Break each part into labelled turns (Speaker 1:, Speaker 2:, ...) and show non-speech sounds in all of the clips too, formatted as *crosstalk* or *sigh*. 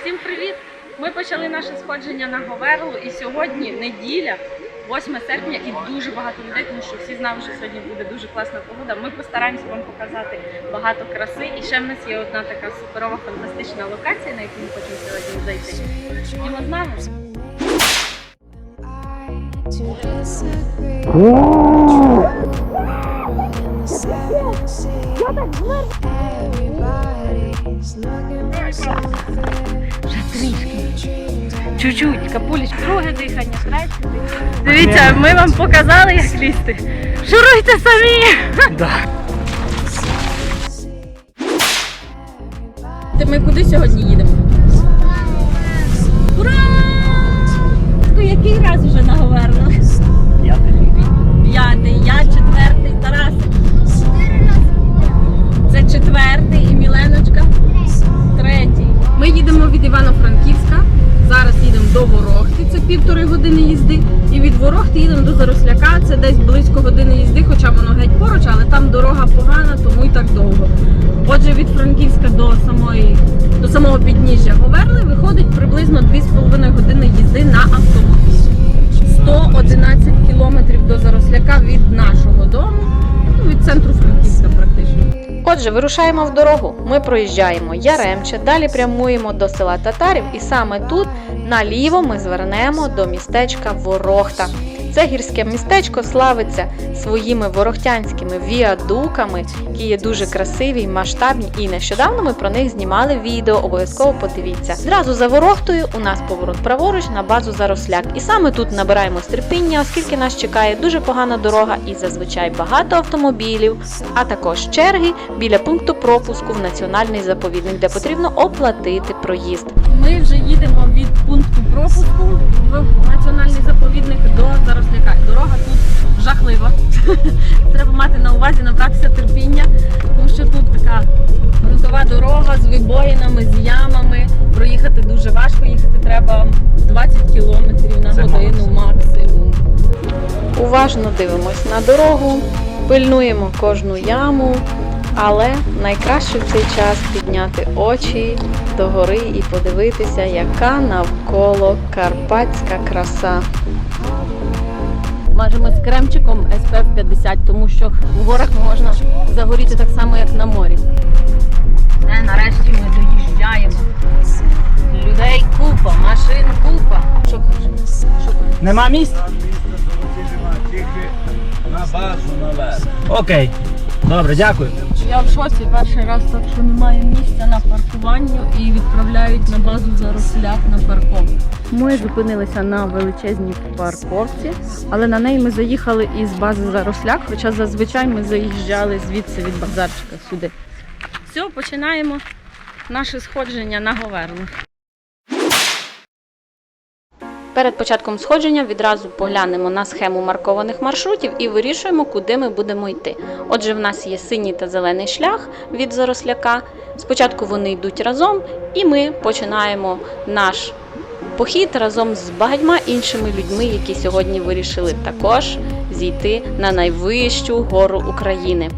Speaker 1: Всім привіт! Ми почали наше сходження на Говерлу і сьогодні неділя, 8 серпня, і дуже багато людей, тому що всі знали, що сьогодні буде дуже класна погода. Ми постараємося вам показати багато краси. І ще в нас є одна така суперова фантастична локація, на яку ми хочемо сьогодні зайти. І ми з нами. Чуть-чуть, капуліч, друге дихання, третє дихання. Дивіться, ми вам показали, як лізти. Шуруйте самі! Ми куди сьогодні їдемо? Ура! Ну, Який раз вже на Говерло? П'ятий, я четвертий, Тарасик. Четвертий і Міленочка. Третій. Ми їдемо від Івано-Франківська. Зараз їдемо до Ворохти, це півтори години їзди. І від Ворохти їдемо до Заросляка, це десь близько години їзди, хоча воно геть поруч, але там дорога погана, тому і так довго. Отже, від Франківська до самої до самого підніжжя Говерли виходить приблизно 2,5 години їзди на автомобілі. 111 кілометрів до Заросляка від нашого дому, ну, від центру Франківська.
Speaker 2: Отже, вирушаємо в дорогу. Ми проїжджаємо Яремче, далі прямуємо до села Татарів, і саме тут наліво ми звернемо до містечка Ворохта. Це гірське містечко славиться своїми ворохтянськими віадуками, які є дуже красиві масштабні. І нещодавно ми про них знімали відео. Обов'язково подивіться. Зразу за ворохтою у нас поворот праворуч на базу Заросляк. І саме тут набираємо терпіння, оскільки нас чекає дуже погана дорога і зазвичай багато автомобілів, а також черги біля пункту пропуску в національний заповідник, де потрібно оплатити проїзд.
Speaker 1: Ми вже їдемо від пункту пропуску в національний заповідник до Заросляка. Дорога тут жахлива. *laughs* Треба мати на увазі набратися терпіння, тому що тут така ґрунтова дорога з вибоїнами, з ямами. Проїхати дуже важко. Їхати треба 20 кілометрів на годину максимум.
Speaker 2: Уважно дивимось на дорогу, пильнуємо кожну яму, але найкраще в цей час підняти очі догори і подивитися, яка навколо карпатська краса.
Speaker 1: Мажемо з кремчиком SPF 50, тому що в горах можна загоріти так само, як на морі. Е, нарешті ми доїжджаємо. Людей купа, машин купа. Що кажеш?
Speaker 3: Нема місць?
Speaker 4: Тільки на базу наверх.
Speaker 3: Окей. Добре, дякую.
Speaker 1: Я в шоці перший раз, так що немає місця на паркуванню і відправляють на базу заросляк на парковку. Ми зупинилися на величезній парковці, але на неї ми заїхали із бази за заросляк, хоча зазвичай ми заїжджали звідси від базарчика сюди. Все, починаємо наше сходження на Говерлу.
Speaker 2: Перед початком сходження відразу поглянемо на схему маркованих маршрутів і вирішуємо, куди ми будемо йти. Отже, в нас є синій та зелений шлях від Заросляка. Спочатку вони йдуть разом, і ми починаємо наш похід разом з багатьма іншими людьми, які сьогодні вирішили також зійти на найвищу гору України.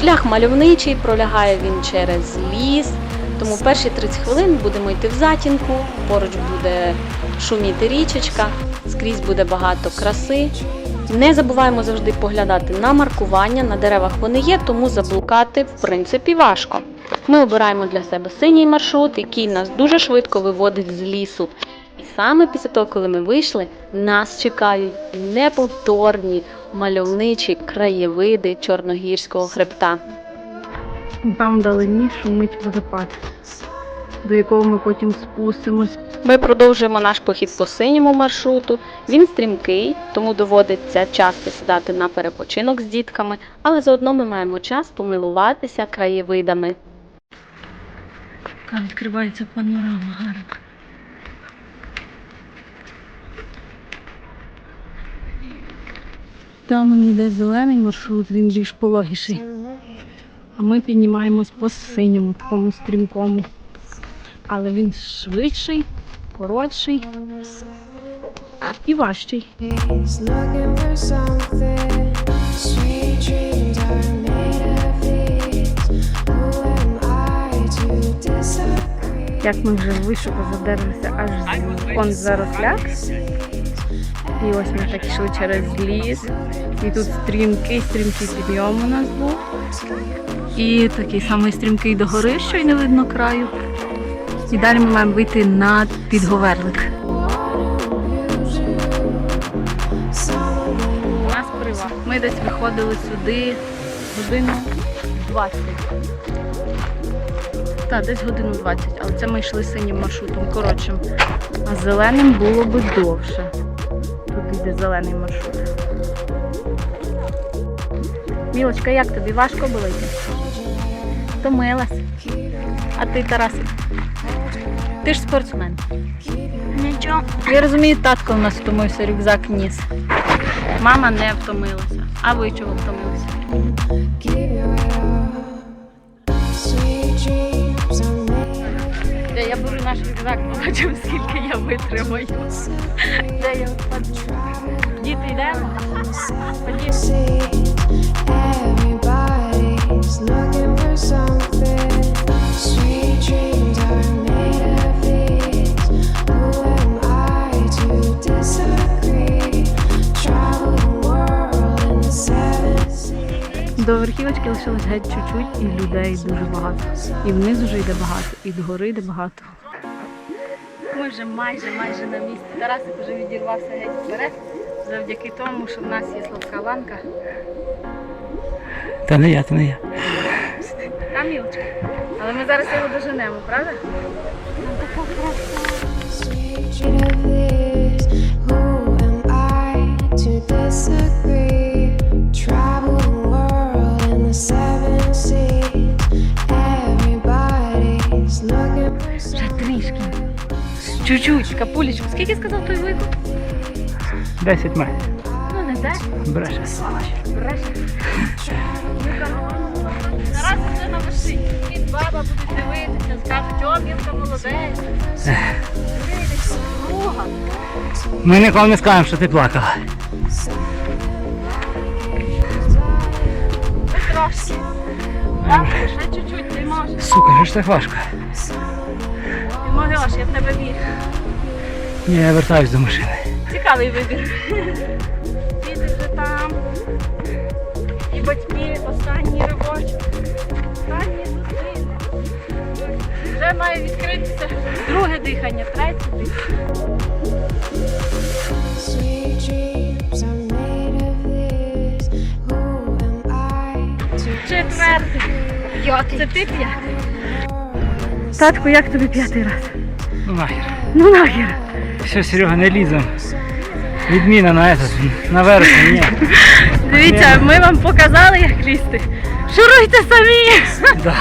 Speaker 2: Шлях мальовничий, пролягає він через ліс. Тому перші 30 хвилин будемо йти в затінку, поруч буде шуміти річечка, скрізь буде багато краси. Не забуваємо завжди поглядати на маркування, на деревах вони є, тому заблукати в принципі важко. Ми обираємо для себе синій маршрут, який нас дуже швидко виводить з лісу. І саме після того, коли ми вийшли, нас чекають неповторні мальовничі краєвиди Чорногірського хребта.
Speaker 5: Там вдалині шумить водопад, до якого ми потім спустимось.
Speaker 2: Ми продовжуємо наш похід по синьому маршруту. Він стрімкий, тому доводиться часто сідати на перепочинок з дітками, але заодно ми маємо час помилуватися краєвидами.
Speaker 1: Яка відкривається панорама гарна.
Speaker 5: Там йде зелений маршрут, він більш пологіший. А ми піднімаємось по синьому, такому стрімкому. Але він швидший, коротший і важчий. Як ми вже високо задерлися аж фонд заросляк. І ось ми так йшли через ліс. І тут стрімкий, стрімкий підйом у нас був. І такий самий стрімкий до гори, що й не видно краю. І далі ми маємо вийти на підговерлик. У нас прива. Ми десь виходили сюди годину 20. Так, десь годину 20, але це ми йшли синім маршрутом, коротшим. А зеленим було би довше. Тут йде зелений маршрут. Мілочка, як тобі? Важко було йти? Втомилась. А ти, Тарасик? Ти ж спортсмен.
Speaker 6: Нічого.
Speaker 5: Я розумію, татко у нас втомився, рюкзак ніс. Мама не втомилася. А ви чого втомилися? Де я беру наш рюкзак, побачимо, скільки я витримаю. Де я впаду? Діти йдемо? До лишилось геть чуть-чуть, і людей дуже багато. І вниз вже йде багато, і догори йде багато. Ми вже майже майже на місці. Тарасик вже відірвався геть вперед, завдяки тому, що в нас є слабка ланка.
Speaker 3: Та не я, та не я.
Speaker 5: Там Мілочка. Але ми зараз його доженемо, правда? Капулечку. Скільки сказав той викуп?
Speaker 3: 10 май.
Speaker 5: Ну, не де.
Speaker 3: Бреше, сволоч.
Speaker 5: Зараз вже на вершині. І баба будуть дивитися, скажуть, о, Мілка молодець. Дивитися, друга.
Speaker 3: Ми ніколи не скажемо, що ти плакала.
Speaker 5: Трошки. Так, ще чуть-чуть, ти можеш.
Speaker 3: Сука, ж так важко?
Speaker 5: Ти можеш, я в тебе вірю.
Speaker 3: Ні, я вертаюсь до машини.
Speaker 5: Цікавий вибір. Діти вже там. І батьки останні робочі. Останні зусилля. Вже має відкритися друге дихання, третє дихання. Четвертий. Це ти п'ятий. Татку, як тобі п'ятий раз?
Speaker 3: Ну нахер.
Speaker 5: Ну нахер.
Speaker 3: Все, Серега, не лізем. Відміна на этот, на вересень, ні.
Speaker 5: Дивіться, ми вам показали, як лізти. Шуруйте самі!
Speaker 3: Да.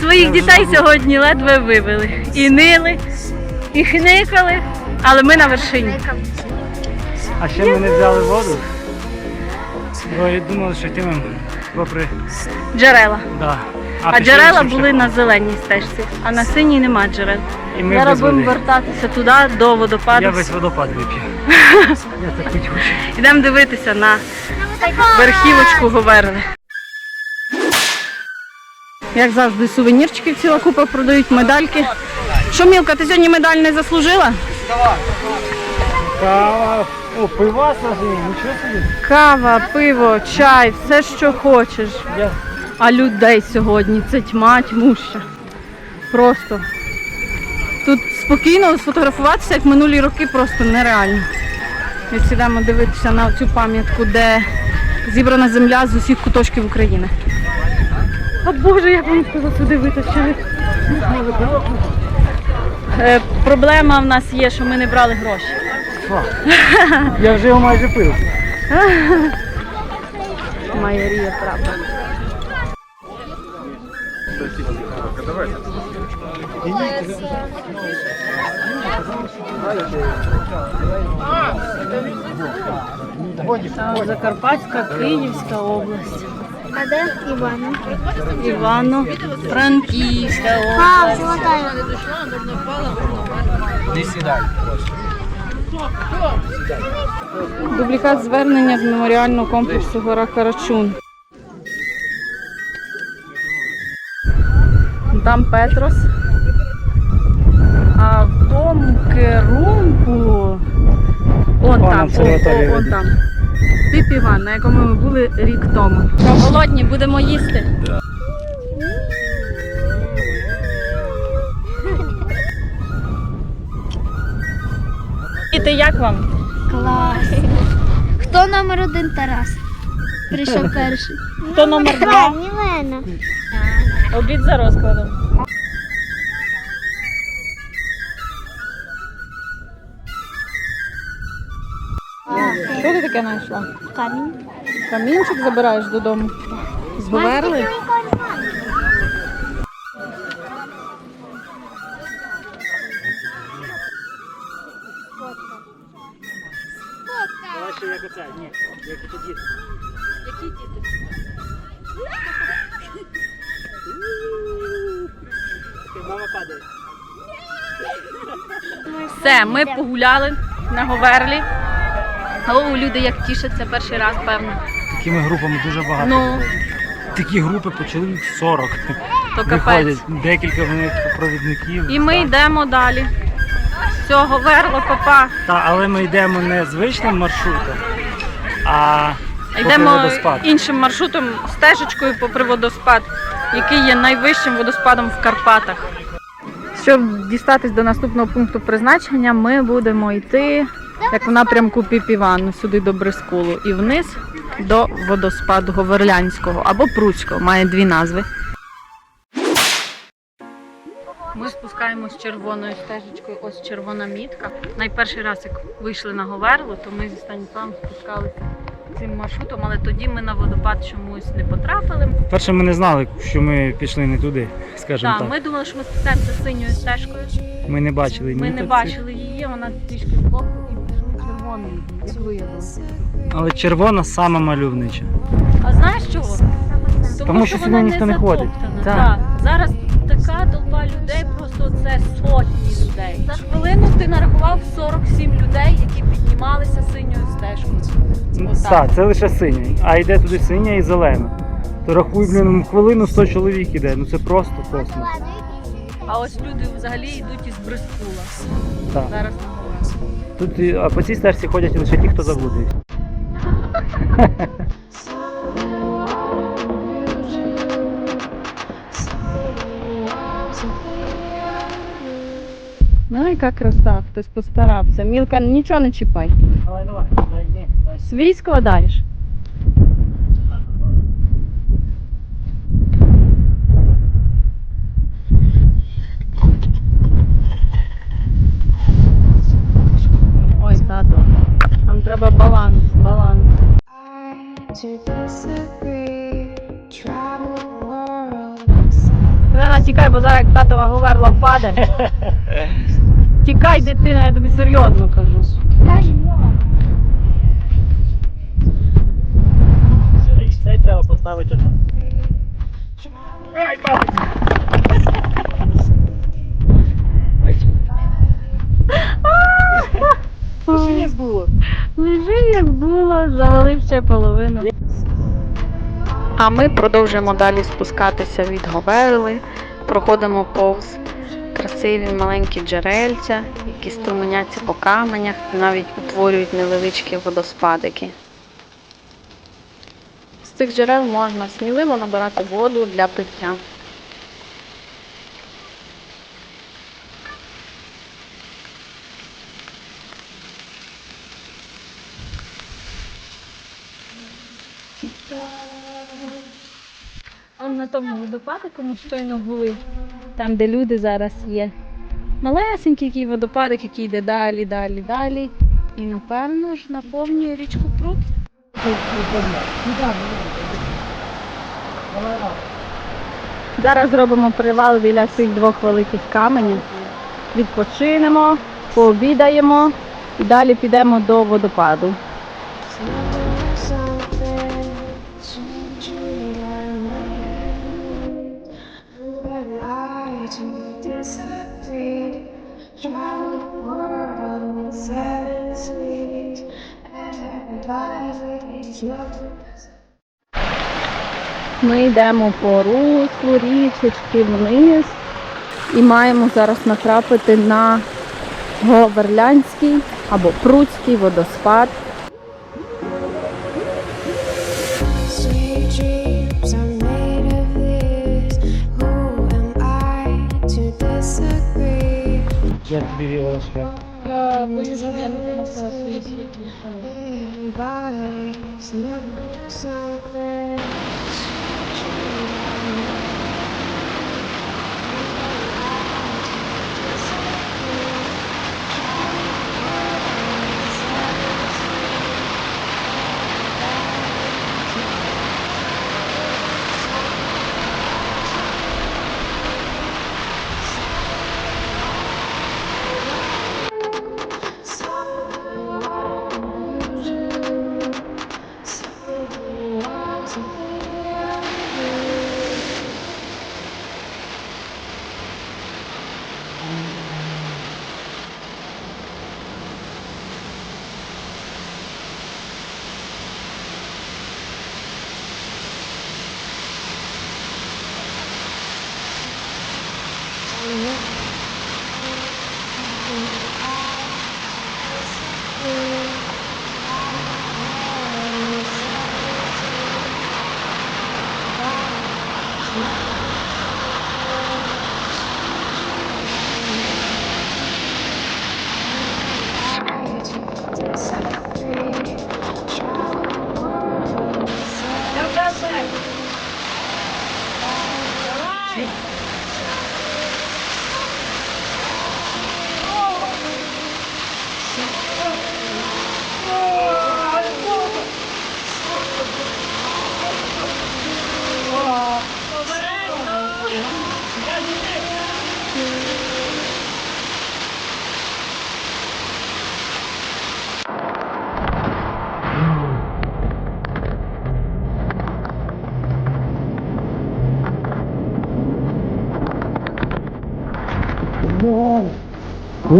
Speaker 5: Своїх дітей сьогодні ледве вивели. І нили, і хникали, але ми на вершині.
Speaker 3: А ще ми не взяли воду. Бо думали, що йтимемо попри.
Speaker 5: Джерела.
Speaker 3: Да.
Speaker 5: А, джерела були на зеленій стежці, а на синій нема джерел.
Speaker 3: І ми
Speaker 5: Зараз будемо вертатися туди, до водопаду.
Speaker 3: Я весь водопад вип'ю. *laughs* Я так хочу.
Speaker 5: Йдемо дивитися на верхівочку Говерли. Як завжди, сувенірчиків ціла купа продають медальки. Що, Мілка, ти сьогодні медаль не заслужила?
Speaker 3: Кава. О, пивас нажив, нічого собі.
Speaker 5: Кава, пиво, чай, все, що хочеш.
Speaker 3: Я...
Speaker 5: А людей сьогодні це тьма, тьмуща. Просто. Тут спокійно сфотографуватися, як минулі роки, просто нереально. Ми сідемо дивитися на цю пам'ятку, де зібрана земля з усіх куточків України. А Боже, як вони того сюди витащили. Е, проблема в нас є, що ми не брали гроші.
Speaker 3: Я вже його майже пив.
Speaker 5: Майорія, правда. Закарпатська, Київська область.
Speaker 6: А де Івана?
Speaker 5: Івано-Франківська область.
Speaker 6: А, золотая.
Speaker 5: Дублікат звернення з меморіального комплексу Гора Карачун. Там Петрос. А в тому керунку. Он там, о, о, он там. Піп Іван, на якому ми були рік тому.
Speaker 1: Голодні, будемо їсти. І ти як вам?
Speaker 6: Клас. Хто номер один Тарас? Прийшов перший.
Speaker 1: Хто номер два? Обід за розкладом. Таке знайшла?
Speaker 6: Камінь.
Speaker 1: Камінчик забираєш додому. Зговерли?
Speaker 3: Давай як оце, ні, як тоді.
Speaker 1: Які діти?
Speaker 3: Мама падає.
Speaker 1: Все, ми погуляли на Говерлі. О, люди як тішаться перший раз, певно.
Speaker 3: Такими групами дуже багато.
Speaker 1: Ну,
Speaker 3: Такі групи по чоловік 40.
Speaker 1: то
Speaker 3: Виходять,
Speaker 1: капець.
Speaker 3: декілька в них провідників.
Speaker 1: І ми
Speaker 3: так.
Speaker 1: йдемо далі. Все, Говерло, папа.
Speaker 3: Та, але ми йдемо не звичним маршрутом, а попри
Speaker 1: Йдемо
Speaker 3: водоспад.
Speaker 1: іншим маршрутом, стежечкою попри водоспад, який є найвищим водоспадом в Карпатах. Щоб дістатись до наступного пункту призначення, ми будемо йти як в напрямку Піпівану, сюди до Брискулу, і вниз до водоспаду Говерлянського або Пруцького, має дві назви. Ми спускаємось червоною стежечкою, ось червона мітка. Найперший раз, як вийшли на Говерлу, то ми зі Станіславом спускалися цим маршрутом, але тоді ми на водопад чомусь не потрапили.
Speaker 3: Перше ми не знали, що ми пішли не туди, скажімо
Speaker 1: Так,
Speaker 3: так.
Speaker 1: ми думали, що ми спустаємося синьою стежкою.
Speaker 3: Ми не бачили
Speaker 1: Ми не бачили її, вона трішки збоку червоною, як виявилося.
Speaker 3: Але червона сама мальовнича.
Speaker 1: А знаєш чого?
Speaker 3: Тому що сюди ніхто не ходить.
Speaker 1: Так.
Speaker 3: Так.
Speaker 1: Зараз така толпа людей, просто це сотні людей. За хвилину ти нарахував 47 людей, які піднімалися синьою стежкою. Отак.
Speaker 3: Так, це лише синя. А йде туди синя і зелена. То рахуй, блін, хвилину 100 чоловік іде. Ну це просто космос.
Speaker 1: А ось люди взагалі йдуть із Брискула.
Speaker 3: Так.
Speaker 1: Зараз.
Speaker 3: Тут а по цій стежці ходять лише ті, хто заблудився.
Speaker 5: Ну яка краса, хтось постарався. Мілка, нічого не чіпай.
Speaker 3: Давай, давай.
Speaker 5: Свій складаєш. Тікай, бо зараз як татова говерла впаде. *laughs* Тікай, дитина, я тобі серйозно кажу.
Speaker 3: Цей треба поставити.
Speaker 5: Лежи як було. Лежи як було, завалив ще половину.
Speaker 2: А ми продовжуємо далі спускатися від Говерли, проходимо повз красиві маленькі джерельця, які струменяться по каменях і навіть утворюють невеличкі водоспадики. З цих джерел можна сміливо набирати воду для пиття.
Speaker 5: Он на тому водопадику щойно були. Там, де люди зараз є. Малесенький який водопадик, який йде далі, далі, далі. І напевно ж наповнює річку Прут. Зараз зробимо привал біля цих двох великих каменів. Відпочинемо, пообідаємо і далі підемо до водопаду. Ми йдемо по руслу річечки вниз.
Speaker 1: і маємо зараз натрапити на Говерлянський або Пруцький водоспад.
Speaker 7: Sweet dreams are made of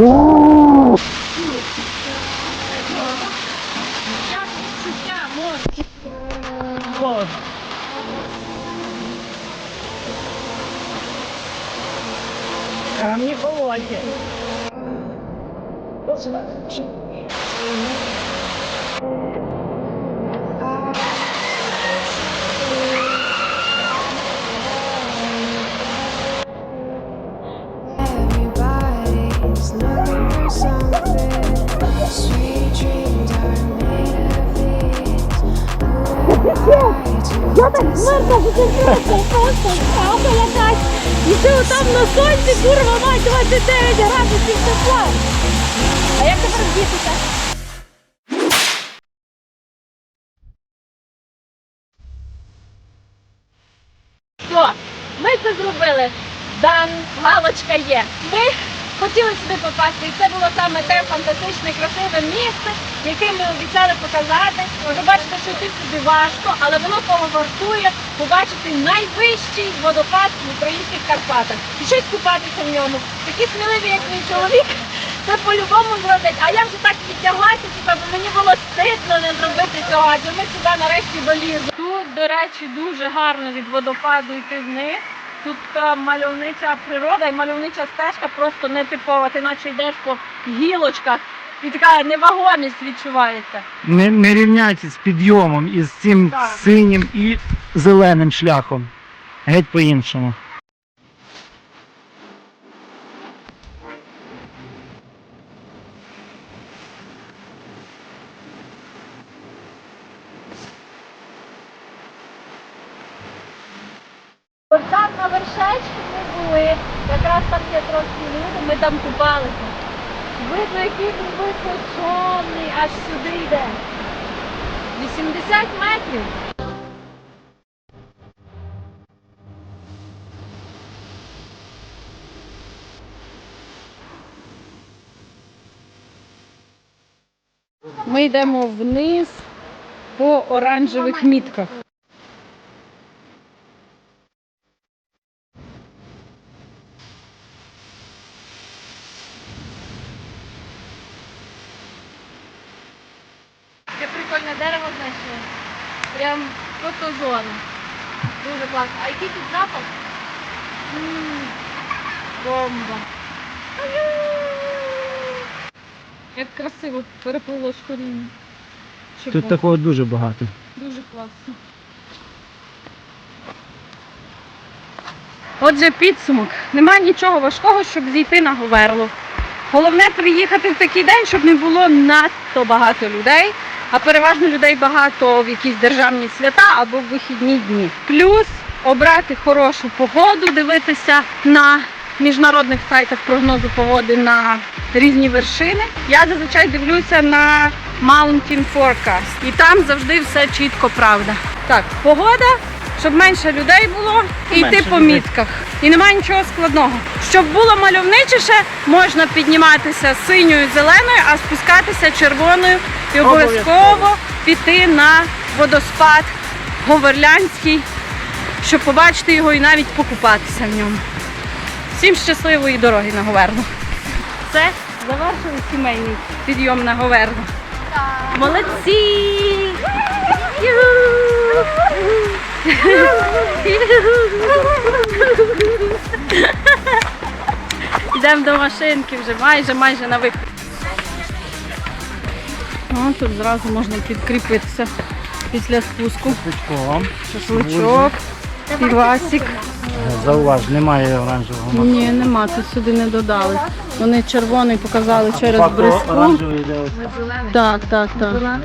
Speaker 7: Whoa! Who am I to disagree?
Speaker 1: І ти там на сонці, курва, мать 29 градусів тепла. А як тепер дітися? Що? Ми це зробили. Дан, галочка є. Ми хотіли сюди попасти, і це було саме те фантастичне, красиве місце, яке ми обіцяли показати. Ви бачите, що йти сюди важко, але воно того вартує побачити найвищий водопад в українських Карпатах. І щось купатися в ньому. Такі сміливі, як мій чоловік, це по-любому зроблять. А я вже так підтяглася, типа, бо мені було стидно не зробити цього, адже ми сюди нарешті долізли. Тут, до речі, дуже гарно від водопаду йти вниз. Тут мальовнича природа і мальовнича стежка просто нетипова. Ти наче йдеш по гілочках і така невагомість відчувається.
Speaker 3: Не, не рівняйте з підйомом із цим
Speaker 1: Так.
Speaker 3: синім і зеленим шляхом. Геть по-іншому.
Speaker 1: Ось на ми були, якраз там є трошки люди, ми там купалися. Видно, який він височений, аж сюди йде. 80 метрів. Ми йдемо вниз по оранжевих мітках. Таке прикольне дерево знайшли. Прям фотозона. Дуже класно. А який тут запах? М. Бомба. Як красиво переплило з коріння.
Speaker 3: Тут такого дуже багато.
Speaker 1: Дуже класно. Отже, підсумок. Немає нічого важкого, щоб зійти на Говерло. Головне приїхати в такий день, щоб не було надто багато людей, а переважно людей багато в якісь державні свята або в вихідні дні. Плюс обрати хорошу погоду, дивитися на міжнародних сайтах прогнозу погоди на різні вершини. Я зазвичай дивлюся на Mountain Forecast. І там завжди все чітко правда. Так, погода, щоб менше людей було, і йти по мітках. І немає нічого складного. Щоб було мальовничіше, можна підніматися синьою, зеленою, а спускатися червоною і обов'язково піти на водоспад Говерлянський, щоб побачити його і навіть покупатися в ньому. Всім щасливої дороги на Говерлу. Це завершили сімейний підйом на Говерлу. Молодці! *laughs* Йдемо до машинки вже майже майже на вихід. О, тут зразу можна підкріпитися після спуску.
Speaker 3: Пучком.
Speaker 1: Шашличок, півасик.
Speaker 3: Зауваж, немає оранжевого маку.
Speaker 1: Ні, нема, тут сюди не додали. Вони червоний показали через бризку.
Speaker 3: оранжевий йде ось.
Speaker 1: Так, так, так.